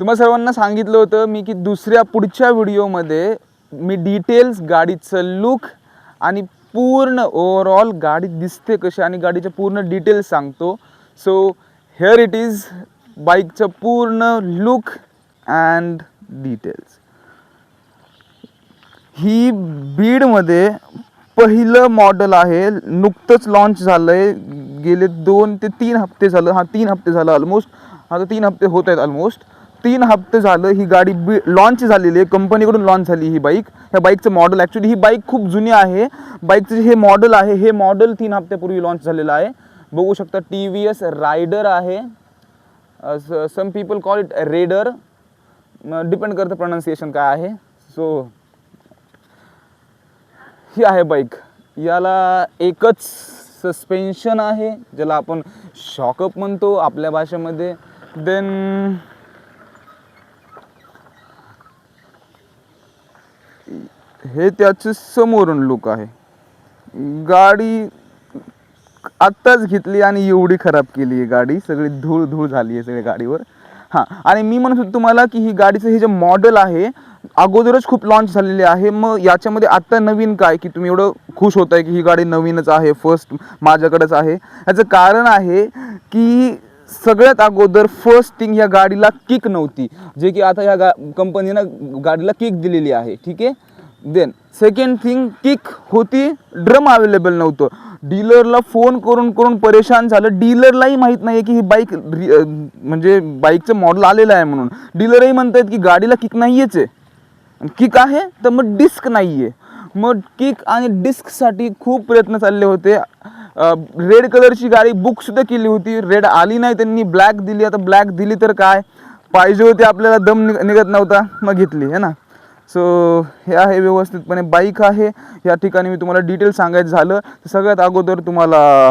तुम्हा सर्वांना सांगितलं होतं मी की दुसऱ्या पुढच्या व्हिडिओमध्ये मी डिटेल्स गाडीचं लुक आणि पूर्ण ओव्हरऑल गाडी दिसते कशी आणि गाडीच्या पूर्ण डिटेल्स सांगतो. सो हेअर इट इज बाईकचं पूर्ण लुक अँड डिटेल्स ही बीडमध्ये पहिलं मॉडेल आहे. नुकतंच लॉन्च झालं आहे गेले दोन ते तीन हप्ते झालं. हा तीन हप्ते झालं ऑलमोस्ट आता तीन हप्ते होत आहेत ऑलमोस्ट तीन हप्ते झालं ही गाडी बी लॉन्च झालेली आहे. कंपनीकडून लॉन्च झाली ही बाईक ह्या बाईकचं मॉडेल ॲक्च्युली ही बाईक खूप जुनी आहे. बाईकचं हे मॉडेल आहे हे मॉडेल तीन हप्त्यापूर्वी लॉन्च झालेलं आहे. बघू शकता टी व्ही एस रायडर आहे. Some people call it raider depend करतं प्रोनाऊन्सिएशन काय आहे. सो ही आहे बाईक याला एकच सस्पेन्शन आहे ज्याला आपण शॉकअप म्हणतो आपल्या भाषेमध्ये. देन हे त्याचे समोरून लुक आहे. गाडी आत्ताच घेतली आणि एवढी खराब केली आहे गाडी. सगळी धूळ धूळ झाली आहे सगळ्या गाडीवर. हां आणि मी म्हणत होतो तुम्हाला की ही गाडीचं हे जे मॉडेल आहे अगोदरच खूप लॉन्च झालेली आहे. मग याच्यामध्ये आत्ता नवीन काय? की तुम्ही एवढं खुश होत आहे की ही गाडी नवीनच आहे फर्स्ट माझ्याकडेच आहे. याचं कारण आहे की सगळ्यात अगोदर फर्स्ट थिंग ह्या गाडीला किक नव्हती. जे की आता ह्या गा कंपनीनं गाडीला किक दिलेली आहे. ठीक आहे? देन सेकंड थिंग किक होती ड्रम अवेलेबल नव्हतं. डीलरला फोन करून करून परेशान झालं. डीलरलाही माहीत नाही आहे की ही बाईक म्हणजे बाईकचं मॉडेल आलेलं आहे म्हणून. डीलरही म्हणत आहेत की गाडीला किक नाहीयेच आहे. किक आहे तर मग डिस्क नाही आहे मग किक आणि डिस्कसाठी खूप प्रयत्न चालले होते. रेड कलरची गाडी बुकसुद्धा केली होती. रेड आली नाही त्यांनी ब्लॅक दिली. आता ब्लॅक दिली तर काय? पाहिजे होती आपल्याला दम निघत नव्हता. मग घेतली है ना? सो हे आहे व्यवस्थितपणे बाईक आहे. या ठिकाणी मी तुम्हाला डिटेल सांगायचं झालं. तर सगळ्यात अगोदर तुम्हाला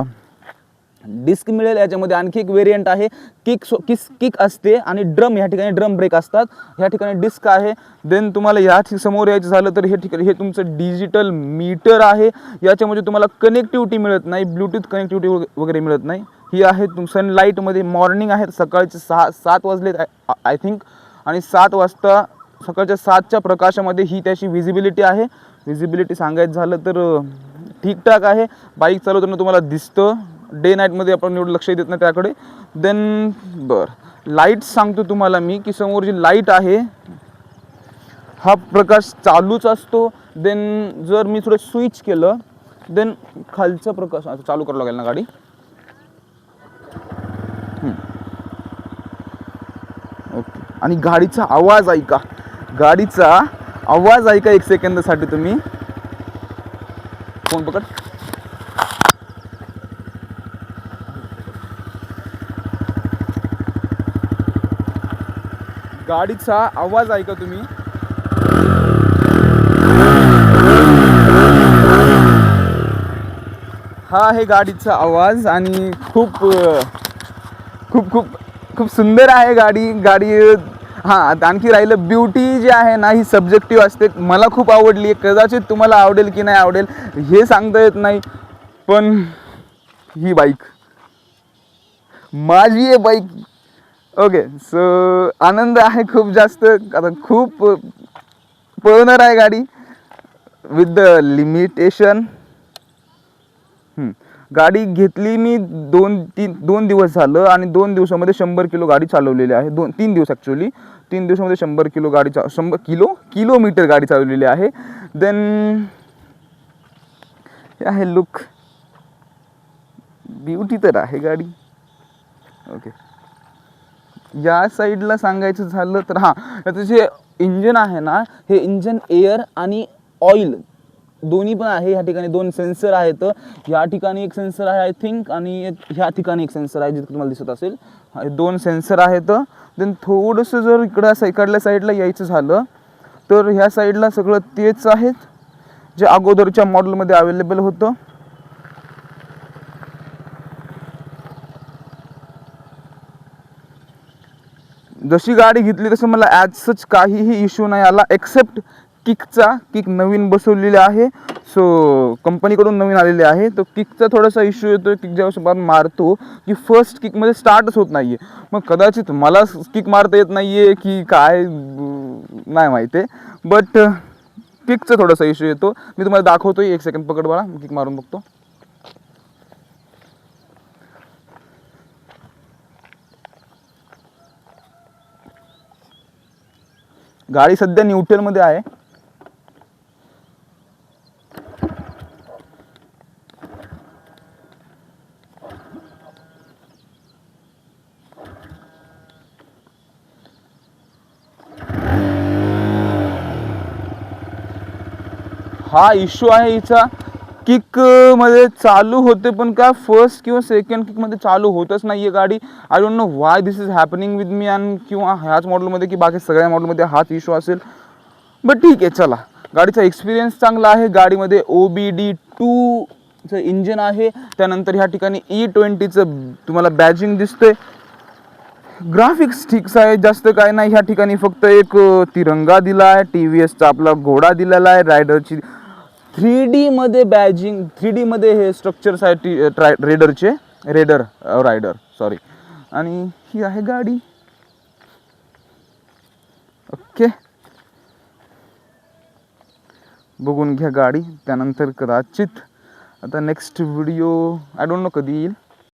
डिस्क मिळेल. याच्यामध्ये आणखी एक वेरियंट आहे. किक सो किस किक असते आणि ड्रम या ठिकाणी ड्रम ब्रेक असतात. ह्या ठिकाणी डिस्क आहे. देन तुम्हाला या समोर यायचं झालं तर हे ठिकाणी हे तुमचं डिजिटल मीटर आहे. याच्यामध्ये तुम्हाला कनेक्टिव्हिटी मिळत नाही. ब्लूटूथ कनेक्टिव्हिटी वगैरे मिळत नाही. ही आहे तुम सनलाईटमध्ये मॉर्निंग आहे. सकाळचे सहा सात वाजले आय थिंक आणि सात वाजता सकाळच्या सातच्या प्रकाशामध्ये ही त्याची विजिबिलिटी आहे. विजिबिलिटी सांगायचं झालं तर ठीकठाक आहे. बाईक चालवताना तुम्हाला दिसतं. डे नाईटमध्ये आपण एवढं लक्ष देत नाही त्याकडे. देन बरं. लाइट सांगतो तुम्हाला मी की समोर जी लाइट आहे हा प्रकाश चालूच असतो. देन जर मी थोडं स्विच केलं देन खालचा प्रकाश चालू करावं लागेल ना गाडी? ओके आणि गाडीचा आवाज ऐका. गाडीचा आवाज ऐका एक सेकंदासाठी तुम्ही. फोन पकड. गाडीचा आवाज ऐका तुम्ही. हा आहे गाडीचा आवाज आणि खूप खूप खूप खूप सुंदर आहे गाडी. गाडी हां आता आणखी राहिलं ब्युटी जी आहे ना ही सब्जेक्टिव्ह असते. मला खूप आवडली आहे. कदाचित तुम्हाला आवडेल की नाही आवडेल हे सांगता येत नाही. पण ही बाईक माझी आहे बाईक ओके सो आनंद आहे खूप जास्त. आता खूप पळणार आहे गाडी. विथ द लिमिटेशन गाडी घेतली मी दोन तीन दोन दिवस झालं आणि दोन दिवसामध्ये शंभर किलो गाडी चालवलेली आहे. दोन तीन दिवस ॲक्च्युली तीन दिवसामध्ये शंभर किलो गाडी चा शंभर किलो किलोमीटर गाडी चालवलेली आहे. देन हे आहे लुक ब्युटी तर आहे गाडी. ओके या साईडला सांगायचं झालं तर हां त्याचं जे इंजन आहे ना हे इंजन एअर आणि ऑइल दोन्ही पण आहे ह्या ठिकाणी. दोन सेन्सर आहेत. ह्या ठिकाणी एक सेन्सर आहे आय थिंक आणि एक ह्या ठिकाणी एक सेन्सर आहे जिथे तुम्हाला दिसत असेल. दोन सेन्सर आहेत. देन थोडंसं जर इकडं असं इकडल्या साईडला यायचं झालं तर ह्या साईडला सगळं तेच आहेत जे अगोदरच्या मॉडेलमध्ये अवेलेबल होतं. जशी गाडी घेतली तसं मला ॲज सच काहीही इश्यू नाही आला एक्सेप्ट किकचा किक नवीन बसवलेला आहे. सो कंपनीकडून नवीन आलेले आहे. तो किकचा थोडासा इश्यू येतो किक ज्यावेळेस आपण मारतो की फर्स्ट किकमध्ये स्टार्टच होत नाही आहे मग कदाचित मला किक मारता येत नाही आहे की काय नाही माहिती आहे. बट किकचा थोडासा इश्यू येतो. मी तुम्हाला दाखवतो एक सेकंड पकड बाळा. किक मारून बघतो. गाडी सध्या न्यूट्रलमध्ये आहे. हा इश्यू आहे हिचा. किकमध्ये चालू होते पण का फर्स्ट किंवा सेकंड किकमध्ये चालू होतच नाही आहे गाडी. I don't know why this is happening with me and किंवा ह्याच मॉडेलमध्ये की बाकी सगळ्या मॉडेलमध्ये हाच इश्यू असेल. बट ठीक आहे चला. गाडीचा एक्सपिरियन्स चांगला आहे. गाडीमध्ये ओ बी डी टूचं इंजिन आहे. त्यानंतर ह्या ठिकाणी e ई ट्वेंटीचं तुम्हाला बॅजिंग दिसते ग्राफिक्स ठीकच आहे जास्त काय नाही. ह्या ठिकाणी फक्त एक तिरंगा दिला आहे. टी व्ही एसचा आपला घोडा दिलेला आहे. रायडरची थ्री डीमध्ये बॅजिंग थ्री डीमध्ये हे स्ट्रक्चरसाठी ट्राय रेडरचे रेडर रायडर सॉरी आणि ही आहे गाडी. ओके बघून घ्या गाडी त्यानंतर कदाचित आता next video I don't know कधी येईल.